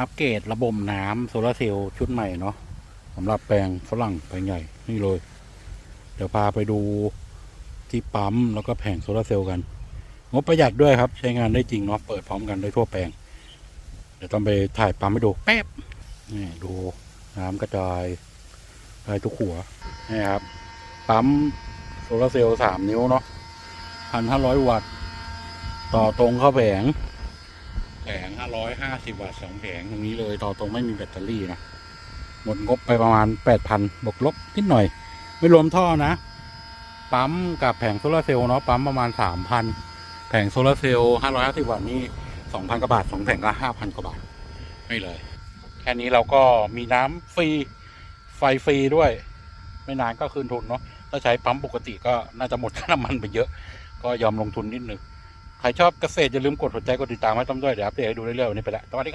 อัปเกรดระบบน้ำโซลาเซลล์ชุดใหม่เนาะสำหรับแปลงฝรั่งแปลงใหญ่ นี่เลย เดี๋ยวพาไปดูที่ปั๊มแล้วก็แผงโซลาเซลล์กัน งบประหยัดด้วยครับ ใช้งานได้จริงเนาะเปิดพร้อมกันได้ทั่วแปลง เดี๋ยวต้องไปถ่ายปั๊มให้ดูแป๊บนี่ดูน้ำกระจายได้ทุกหัวนี่ครับปั๊มโซลาเซลล์สามนิ้วเนาะพันห้าร้อยวัตต์ ต่อตรงเข้าแผง แผงห้าร้อยห้าสิบวัตต์สองแผงตรงนี้เลยต่อตรงไม่มีแบตเตอรี่นะ หมดงบไปประมาณแปดพันบวกลบนิดหน่อย ไม่รวมท่อนะ ปั๊มกับแผงโซลาร์เซลล์เนาะปั๊มประมาณสามพันแผงโซลาร์เซลล์ห้าร้อยห้าสิบวัตต์นี่สองพันกว่าบาทสองแผงก็ห้าพันกว่าบาทไม่เลย แค่นี้เราก็มีน้ำฟรีไฟฟรีด้วย ไม่นานก็คืนทุนเนาะถ้าใช้ปั๊มปกติก็น่าจะหมดค่าน้ำมันไปเยอะ ก็ยอมลงทุนนิดนึง ใครชอบเกษตรอย่าลืมกดหัวใจกดติดตามให้ต้อมด้วยเดี๋ยวอัปเดตให้ดูเรื่อยๆวันนี้ไปแล้วสวัสดีครับ